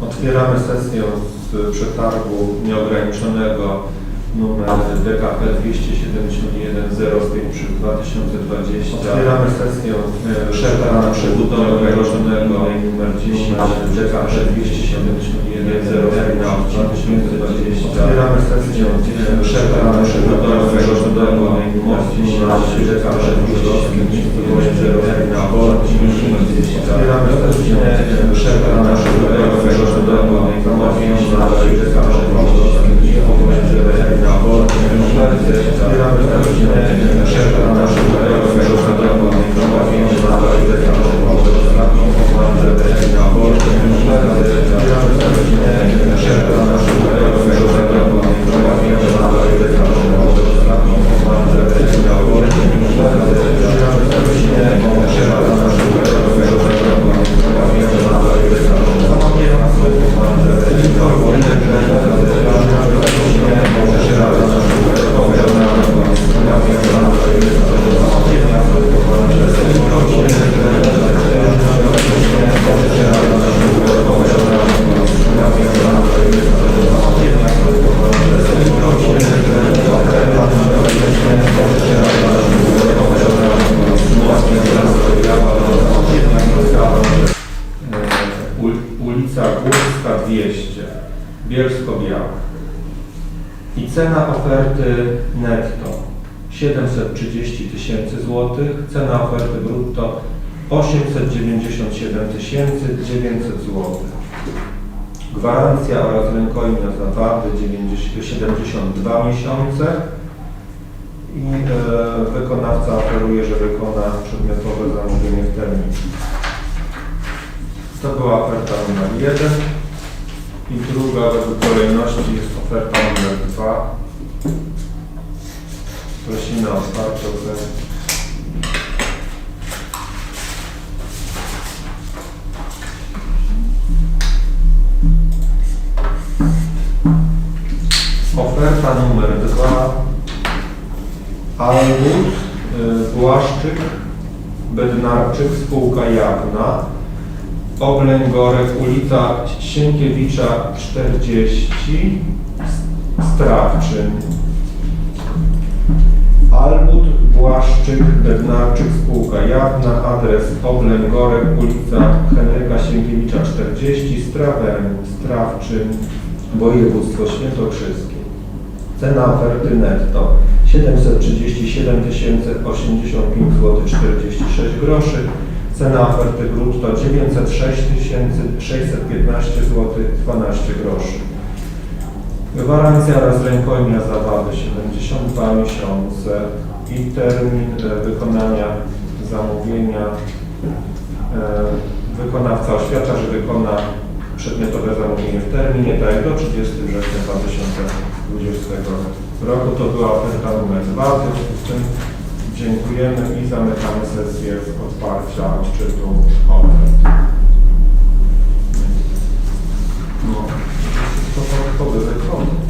Otwieramy sesję z przetargu nieograniczonego numer DKP 271 05 2020. Otwieramy sesję. Przetargu na przebudowę nieograniczonego numer 10 DKP 271 05 2020. Otwieramy sesję. Przetargu na przebudowę nieograniczonego numer 10 DKP 271 05 Otwieramy sesję. przetargu na przebudowę nieograniczonego numer 10 DKP E, Górska 200, Bielsko-Biała. I cena oferty netto 730 tysięcy złotych, cena oferty brutto 897 900 złotych. Gwarancja oraz rękojmia za wady 90 72 miesiące i e, wykonawca oferuje, że wykona przedmiotowe zamówienie w terminie. To była oferta numer jeden. I druga według kolejności jest oferta numer dwa. Prosimy o otwarcie oferty. Oferta numer dwa. Albut, y, Błaszczyk, Bednarczyk, spółka jawna. Oglęgorek, ulica Sienkiewicza 40, Strawczyn. Albut, Błaszczyk, Bednarczyk, spółka jawna, adres Oglęgorek, ulica Henryka Sienkiewicza 40, Strawem, Strawczyn, województwo świętokrzyskie. Cena oferty netto 737 085 zł 46 groszy. Cena oferty brutto 906 615 zł 12 groszy. Gwarancja oraz rękojmia za wadę 72 miesiące i termin e, wykonania zamówienia. E, Wykonawca oświadcza, że wykona przedmiotowe zamówienie w terminie, tak do 30 września 2020 roku. To była oferta numer 2. W tym Dziękujemy i zamykamy sesję z otwarcia szczytu OPEC. No, to, to, to, to, to,